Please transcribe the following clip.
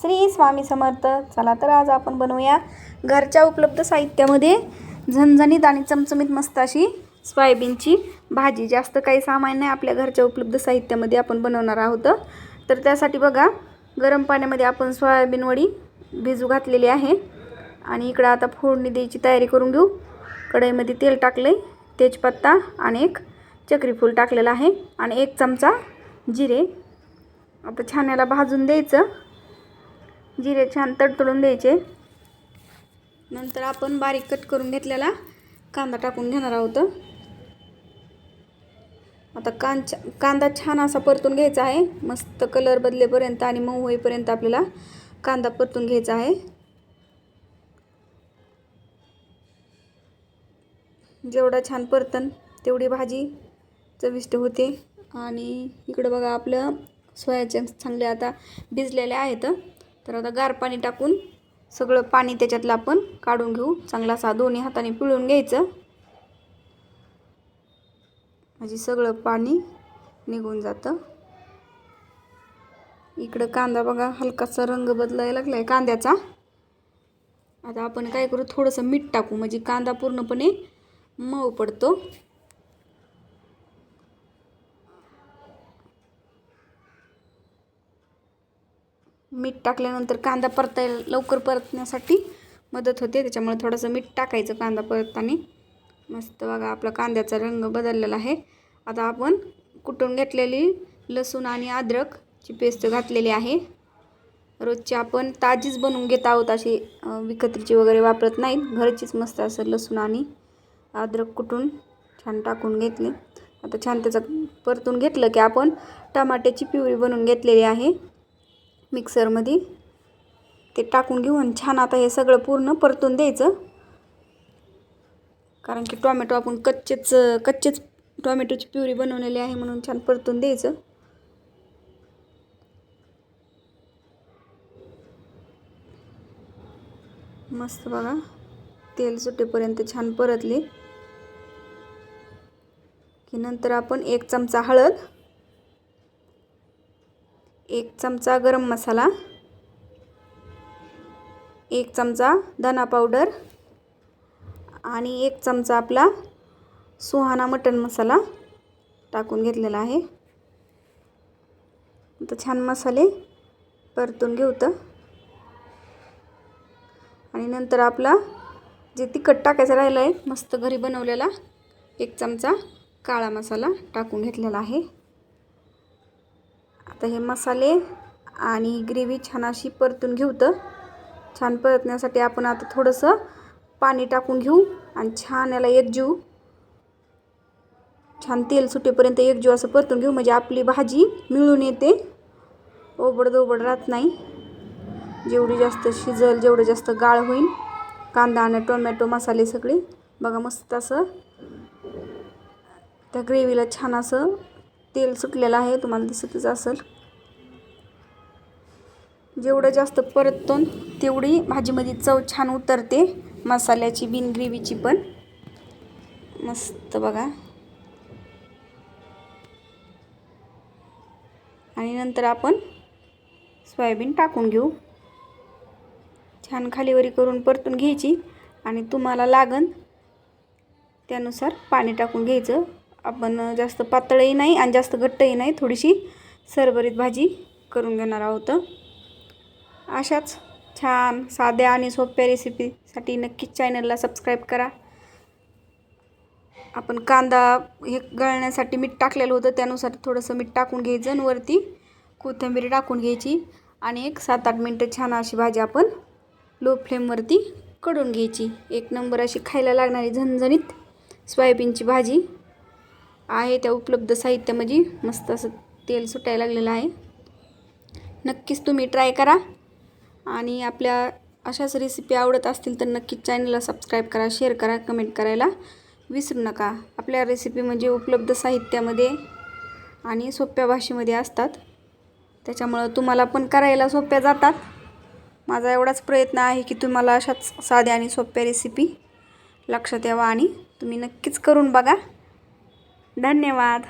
श्री स्वामी समर्थ. चला तर आज आपण बनवूया घरच्या उपलब्ध साहित्यामध्ये झणझणीत आणि चमचमीत मस्त अशी सोयाबीनची भाजी. जास्त काही सामान नाही आपल्या घरच्या उपलब्ध साहित्यामध्ये आपण बनवणार आहोत. तर त्यासाठी बघा गरम पाण्यामध्ये आपण सोयाबीन वडी भिजू घातलेली आहे. आणि इकडं आता फोडणी द्यायची तयारी करून घेऊ. कढईमध्ये तेल टाकलं आहे तेजपत्ता आणि एक चक्रीफूल टाकलेलं आहे. आणि एक चमचा जिरे. आता छान्याला भाजून द्यायचं. जिरे छान तडतडून द्यायचे. नंतर आपण बारीक कट करून घेतलेला कांदा टाकून घेणार आहोत. आता कांचा कांदा छान असा परतून घ्यायचा आहे. मस्त कलर बदलेपर्यंत आणि मऊ होईपर्यंत आपल्याला कांदा परतून घ्यायचा आहे. जेवढा छान परतन तेवढी भाजी चविष्ट होते. आणि इकडं बघा आपलं सोयाचे चांगले आता भिजलेले आहेत. तर आता गार पाणी टाकून सगळं पाणी त्याच्यातलं आपण काढून घेऊ. चांगला असा दोन्ही हाताने पिळून घ्यायचं. म्हणजे सगळं पाणी निघून जातं. इकडं कांदा बघा हलकासा रंग बदलायला लागला आहे कांद्याचा. आता आपण काय करू थोडंसं मीठ टाकू. म्हणजे कांदा पूर्णपणे मऊ पडतो. मीठ टाकल्यानंतर कांदा परतायला लवकर परतण्यासाठी मदत होते. त्याच्यामुळे थोडंसं मीठ टाकायचं कांदा परतताना मस्त बघा आपला कांद्याचा रंग बदललेला आहे. आता आपण कुटून घेतलेली लसूण आणि अद्रकची पेस्ट घातलेली आहे. रोजची आपण ताजीच बनवून घेत आहोत अशी विकत्रीची वगैरे वापरत नाहीत. घरचीच मस्त असं लसूण आणि अद्रक कुटून छान टाकून घेतले. आता छान त्याचं परतून घेतलं की आपण टमाट्याची पिवळी बनवून घेतलेली आहे. मिक्सरमध्ये. ते टाकून घेऊन छान आता हे सगळं पूर्ण परतून द्यायचं. कारण की टॉमॅटो आपण कच्चेच कच्चेच टॉमॅटोची प्युरी बनवलेली आहे म्हणून छान परतून द्यायचं. मस्त बघा तेल सुटेपर्यंत छान परतले. की नंतर आपण एक चमचा हळद एक चमचा गरम मसाला एक चमचा धना पावडर आणि एक चमचा आपला सुहाना मटन मसाला टाकून घेतलेला आहे. आता छान मसाले परतून घेऊ तर. आणि नंतर आपला जे तिखट टाकायचं राहिलं आहे मस्त घरी बनवलेला एक चमचा काळा मसाला टाकून घेतलेला आहे. आता हे मसाले आणि ग्रेव्ही छान अशी परतून घेऊ तर छान परतण्यासाठी आपण आता थोडंसं पाणी टाकून घेऊ आणि छान याला एकजीव छान तेल सुटेपर्यंत एकजीव असं परतून घेऊ. म्हणजे आपली भाजी मिळून येते. ओबड दोबड राहत नाही. जेवढी जास्त शिजल जेवढं जास्त गाळ होईल. कांदा आणि टोमॅटो मसाले सगळे. बघा मस्त असं. त्या ग्रेव्हीला छान असं तेल सुटलेलं आहे तुम्हाला दिसतच असेल. जेवढं जास्त परततो तेवढी भाजीमध्ये चव छान उतरते. मसाल्याची बिन ग्रेव्हीची पण. मस्त बघा. आणि नंतर आपण सोयाबीन टाकून घेऊ. छान खालीवरी करून परतून घ्यायची. आणि तुम्हाला लागन त्यानुसार पाणी टाकून घ्यायचं. आपण जास्त पातळही नाही आणि जास्त घट्टही नाही थोडीशी सरभरीत भाजी करून घेणार आहोत. अशाच छान साध्या आणि सोप्या रेसिपीसाठी नक्कीच चॅनलला सबस्क्राईब करा. आपण कांदा हे गळण्यासाठी मीठ टाकलेलं होतं त्यानुसार थोडंसं मीठ टाकून घ्यायचं आणि वरती कोथिंबीर टाकून घ्यायची. आणि एक सात आठ मिनटं छान अशी भाजी आपण लो फ्लेमवरती कडून घ्यायची. एक नंबर अशी खायला लागणारी झणझणीत सोयाबीनची भाजी. आहे त्या उपलब्ध साहित्यामध्ये. मस्त असं तेल सुटायला लागलेलं आहे. नक्कीच तुम्ही ट्राय करा. आणि आपल्या अशाच रेसिपी आवडत असतील तर नक्कीच चॅनलला सबस्क्राईब करा शेअर करा कमेंट करायला विसरू नका. आपल्या रेसिपी म्हणजे उपलब्ध साहित्यामध्ये आणि सोप्या भाषेमध्ये असतात. त्याच्यामुळं तुम्हाला पण करायला सोप्या जातात. माझा एवढाच प्रयत्न आहे की तुम्हाला अशाच साध्या आणि सोप्या रेसिपी लक्षात यावा आणि तुम्ही नक्कीच करून बघा. धन्यवाद.